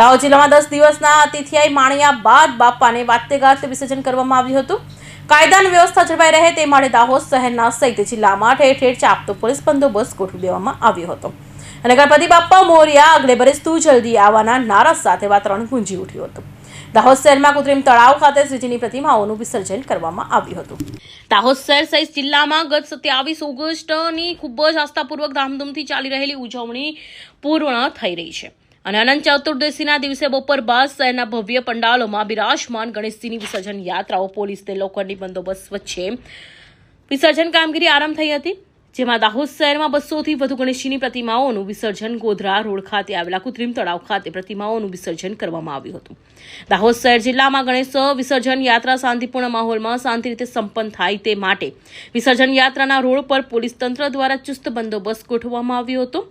દાહોદ જિલ્લામાં દસ દિવસના અતિથિયાઈ માણ્યા બાદ બાપાને વાતે વિસર્જન કરવામાં આવ્યું હતું. કાયદા વ્યવસ્થા જળવાઈ રહે તે માટે દાહોદ શહેરના સહિત જિલ્લામાં ઠેર ઠેર ચાપતો પોલીસ બંદોબસ્ત ગોઠવી દેવામાં આવ્યો હતો. અને ગણપતિ બાપ્પા મોરિયા આગલે બરસ તું જલ્દી આવવાના નારા સાથે વાતાવરણ ગુંજી ઉઠ્યું હતું. દાહોદ શહેરમાં કૃત્રિમ તળાવ ખાતે શ્રીજીની પ્રતિમાઓનું વિસર્જન કરવામાં આવ્યું હતું. દાહોદ શહેર સહિત જિલ્લામાં ગત સત્યાવીસ ઓગસ્ટની ખૂબ જ આસ્થાપૂર્વક ધામધૂમથી ચાલી રહેલી ઉજવણી પૂર્ણ થઈ રહી છે. અને અનંત ચતુર્દશીના દિવસે બપોર બાદ શહેરના ભવ્ય પંડાલોમાં બિરાજમાન ગણેશજીની વિસર્જન યાત્રાઓ પોલીસ તે લોકોની બંદોબસ્ત વચ્ચે વિસર્જન કામગીરી આરંભ થઈ હતી. જેમાં દાહોદ શહેરમાં બસોથી વધુ ગણેશજીની પ્રતિમાઓનું વિસર્જન ગોધરા રોડ ખાતે આવેલા કૃત્રિમ તળાવ ખાતે પ્રતિમાઓનું વિસર્જન કરવામાં આવ્યું હતું. દાહોદ શહેર જિલ્લામાં ગણેશ વિસર્જન યાત્રા શાંતિપૂર્ણ માહોલમાં શાંતિ રીતે સંપન્ન થાય તે માટે વિસર્જન યાત્રાના રોડ પર પોલીસ તંત્ર દ્વારા ચુસ્ત બંદોબસ્ત ગોઠવવામાં આવ્યો હતો.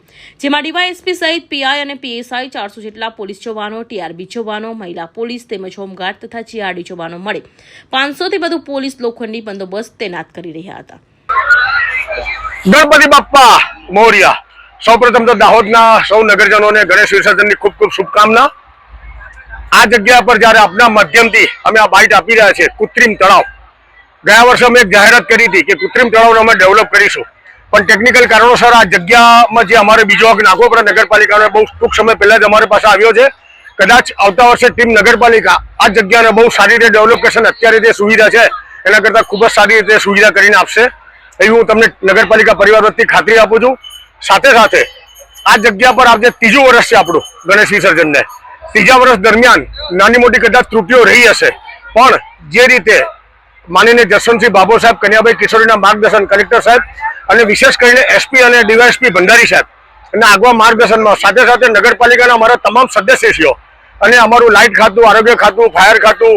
જેમાં ડીવાયએસપી સહિત પીઆઈ અને પીએસઆઈ ચારસો જેટલા પોલીસ જવાનો, ટીઆરબી જવાનો, મહિલા પોલીસ તેમજ હોમગાર્ડ તથા જીઆરડી જવાનો મળે. પાંચસોથી વધુ પોલીસ લોખંડી બંદોબસ્ત તૈનાત કરી રહ્યા હતા. ગણપતિ બાપ્પા મોરિયા. સૌપ્રથમ તો દાહોદના સૌ નગરજનોને ગણેશ વિસર્જનની ખૂબ ખૂબ શુભકામના. આ જગ્યા પર જ્યારે આપના માધ્યમથી અમે આ બાઇટ આપી રહ્યા છીએ, કૃત્રિમ તળાવ. ગયા વર્ષે અમે એક જાહેરાત કરી હતી કે કૃત્રિમ તળાવને અમે ડેવલપ કરીશું. પણ ટેકનિકલ કારણોસર આ જગ્યામાં જે અમારે બીજો હક નાગોપરા નગરપાલિકાનો બહુ ટૂંક સમય પહેલા જ અમારી પાસે આવ્યો છે. કદાચ આવતા વર્ષે ટીમ નગરપાલિકા આ જગ્યાને બહુ સારી રીતે ડેવલપ કરશે અત્યારે જે સુવિધા છે, એના કરતાં ખૂબ જ સારી રીતે સુવિધા કરીને આપશે. એવી હું તમને નગરપાલિકા પરિવાર વતી ખાતરી આપું છું. સાથે સાથે આ જગ્યા પર આજે ત્રીજું વર્ષ છે આપણું ગણેશ વિસર્જનને. ત્રીજા વર્ષ દરમિયાન નાની મોટી કદાચ ત્રુટીઓ રહી હશે, પણ જે રીતે માનીને જસવંતસિંહ બાબો સાહેબ, કન્યાભાઈ કિશોરીના માર્ગદર્શન કલેક્ટર સાહેબ અને વિશેષ કરીને એસપી અને ડીવાયએસપી ભંડારી સાહેબ અને આગવા માર્ગદર્શનમાં સાથે સાથે નગરપાલિકાના અમારા તમામ સદસ્યશ્રીઓ અને અમારું લાઇટ ખાતું, આરોગ્ય ખાતું, ફાયર ખાતું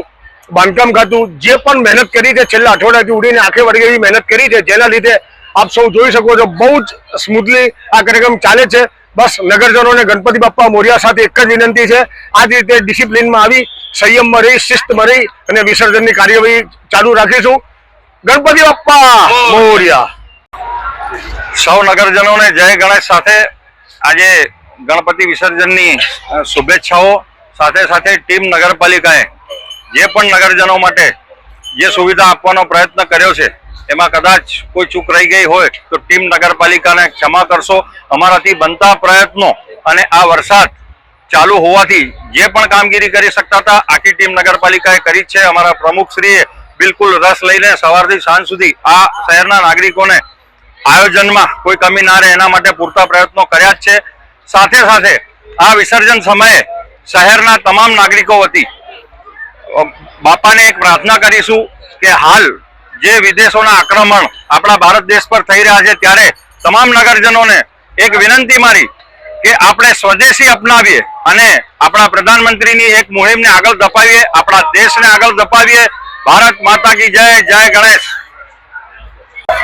બાંધકામ ખાતું, જે પણ મહેનત કરી છે, છેલ્લા અઠવાડિયાથી ઉડીને આખે વળગે એવી મહેનત કરી છે, જેના લીધે આપ સૌ જોઈ શકો છો, બહુ જ સ્મૂથલી આ કાર્યક્રમ ચાલે છે. બસ નગરજનોને ગણપતિ બાપ્પા મોરિયા સાથે એક જ વિનંતી છે. આ જ રીતે ડિસિપ્લિનમાં આવી, સંયમમાં રહી, શિસ્તમાં રહી અને વિસર્જનની કાર્યવાહી ચાલુ રાખીશું. ગણપતિ બાપ્પા મોરિયા. સૌ નગરજનોને જય ગણેશ સાથે આજે ગણપતિ વિસર્જનની શુભેચ્છાઓ સાથે સાથે ટીમ નગરપાલિકાએ જે પણ નગરજનો માટે જે સુવિધા આપવાનો પ્રયત્ન કર્યો છે, એમાં કદાચ કોઈ ચૂક રહી ગઈ હોય તો ટીમ નગરપાલિકાને ક્ષમા કરશો. અમારાથી બનતા પ્રયત્નો અને આ વરસાદ ચાલુ હોવાથી જે પણ કામગીરી કરી શકતા હતા, આખી ટીમ નગરપાલિકાએ કરી છે. અમારા પ્રમુખશ્રીએ બિલકુલ રસ લઈને સવારથી સાંજ સુધી આ શહેરના નાગરિકોને આયોજનમાં કોઈ કમી ના રહે, એના માટે પૂરતા પ્રયત્નો કર્યા જ છે. સાથે સાથે આ વિસર્જન સમયે શહેરના તમામ નાગરિકો વતી બાપાને એક પ્રાર્થના કરીશું કે હાલ જે વિદેશોના આક્રમણ આપણા ભારત દેશ પર થઈ રહ્યા છે ત્યારે તમામ નગરજનોને એક વિનંતી મારી કે આપણે સ્વદેશી અપનાવીએ અને આપણા પ્રધાનમંત્રીની એક મુહિમને આગળ ધપાવીએ આપણા દેશને આગળ ધપાવીએ. ભારત માતા કી જય જય ગણેશ.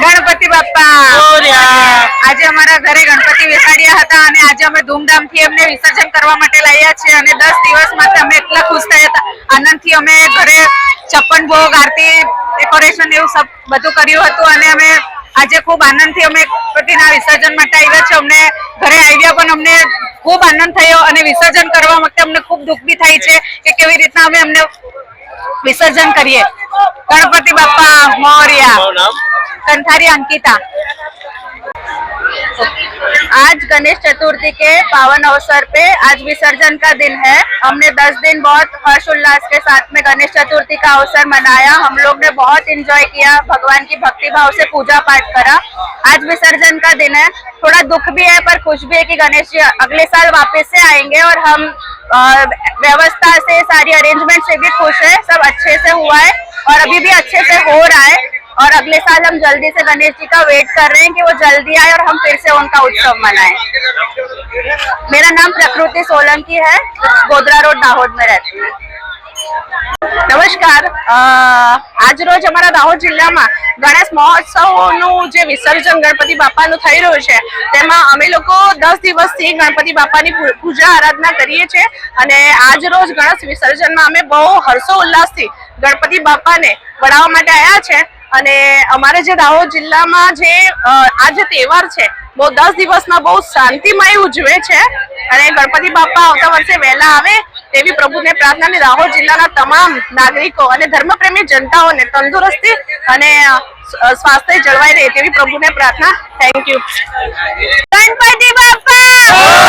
ગણપતિ આજે અમારા ઘરે ગણપતિ બેસાડ્યા હતા અને આજે અમે ધૂમધામથી એમને વિસર્જન કરવા માટે લાવ્યા છીએ અને દસ દિવસમાં અમે એટલા ખુશ થયા હતા. આનંદથી અમે ઘરે ચપ્પન ભોગ આરતી ડેકોરેશન એવું સબ બધું કર્યું હતું અને અમે આજે ખૂબ આનંદથી અમે ગણપતિના વિસર્જન માટે આવ્યા છીએ. અમને ઘરે આવ્યા પણ અમને ખૂબ આનંદ થયો અને વિસર્જન કરવા માટે અમને ખૂબ દુઃખ બી થાય છે કે કેવી રીતના અમે અમને વિસર્જન કરીએ. ગણપતિ બાપા મોર્યા. કંઠારી અંકિતા. आज गणेश चतुर्थी के पावन अवसर पे आज विसर्जन का दिन है। हमने 10 दिन बहुत हर्ष उल्लास के साथ में गणेश चतुर्थी का अवसर मनाया। हम लोग ने बहुत एंजॉय किया, भगवान की भक्ति भाव से पूजा पाठ करा। आज विसर्जन का दिन है। थोड़ा दुख भी है, पर खुश भी है कि गणेश जी अगले साल वापस से आएँगे और हम व्यवस्था से, सारी अरेंजमेंट से भी खुश है। सब अच्छे से हुआ है और अभी भी अच्छे से हो रहा है। और अगले साल हम जल्दी से गणेश जी का वेट कर रहे हैं कि वो जल्दी आए और हम फिर से उनका उत्सव मनाएं मेरा नाम प्रकृति सोलंकी है गोदरा रोड दाहोद में रहती हूँ નમસ્કાર અ, આજ રોજ અમારા દાહોદ જિલ્લામાં ગણેશ મહોત્સવનું જે વિસર્જન ગણપતિ બાપાનું થઈ રહ્યું છે તેમાં અમે લોકો દસ દિવસથી ગણપતિ બાપાની પૂ- પૂજા આરાધના કરીએ છીએ અને આજ રોજ ગણેશ વિસર્જનમાં અમે બહુ હર્ષો ઉલ્લાસથી ગણપતિ બાપાને વડાવવા માટે આવ્યા છે અને અમારે જે દાહોદ જિલ્લામાં જે આ જે તહેવાર છે, બહુ દસ દિવસમાં બહુ શાંતિમય ઉજવે છે. અને ગણપતિ બાપા આવતા વર્ષે વહેલા આવે તેવી પ્રભુને પ્રાર્થના અને દાહોદ જિલ્લાના તમામ નાગરિકો અને ધર્મપ્રેમી જનતાઓને તંદુરસ્તી અને સ્વાસ્થ્ય જળવાઈ રહે તેવી પ્રભુને પ્રાર્થના. થેન્ક યુ ગણપતિ બાપા!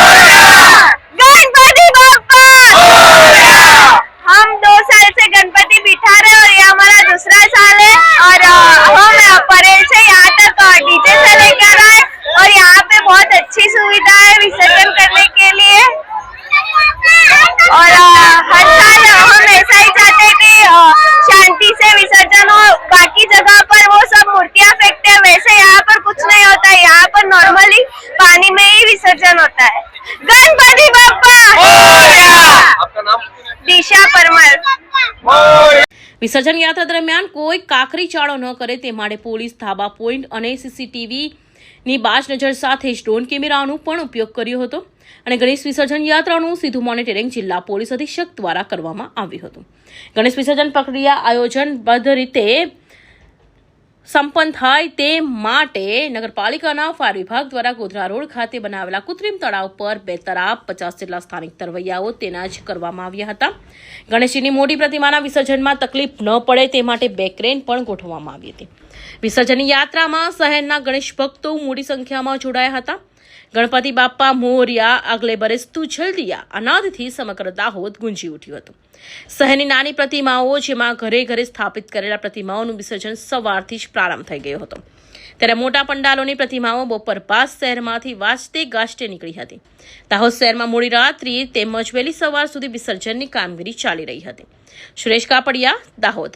વિસર્જન યાત્રા દરમિયાન કોઈ કાકરી ચાળો ન કરે તે માટે પોલીસ ધાબા પોઈન્ટ અને સીસીટીવીની બાજ નજર સાથે જ ડ્રોન કેમેરાનો પણ ઉપયોગ કર્યો હતો અને ગણેશ વિસર્જન યાત્રાનું સીધું મોનિટરિંગ જિલ્લા પોલીસ અધિક્ષક દ્વારા કરવામાં આવ્યું હતું. ગણેશ વિસર્જન પ્રક્રિયા આયોજનબદ્ધ રીતે સંપન્ન થાય તે માટે નગરપાલિકાના ફાયર વિભાગ દ્વારા ગોધરા રોડ ખાતે બનાવેલા કૃત્રિમ તળાવ પર બે તરાપ પચાસ જેટલા સ્થાનિક તરવૈયાઓ તેના જ કરવામાં આવ્યા હતા. ગણેશજીની મોટી પ્રતિમાના વિસર્જનમાં તકલીફ ન પડે તે માટે બે ક્રેન પણ ગોઠવવામાં આવી હતી. વિસર્જનની યાત્રામાં શહેરના ગણેશ ભક્તો મોટી સંખ્યામાં જોડાયા હતા. ગણપતિ બાપ્પા, મોરિયા, આગલે બરેસ્તુ, જલ્દીયા, અનાદથી સમગ્ર દાહોદ ગુંજી ઉઠ્યું હતું. શહેરની નાની પ્રતિમાઓ, જેમાં ઘરે ઘરે સ્થાપિત કરેલા પ્રતિમાઓનું વિસર્જન સવારથી જ પ્રારંભ થઈ ગયો હતો. ત્યારે મોટા પંડાલોની પ્રતિમાઓ બપોર બાદ શહેરમાંથી વાજતે ગાજતે નીકળી હતી. દાહોદ શહેરમાં મોડી રાત્રિએ તેમજ વહેલી સવાર સુધી વિસર્જનની કામગીરી ચાલી રહી હતી. સુરેશ કાપડિયા, દાહોદ.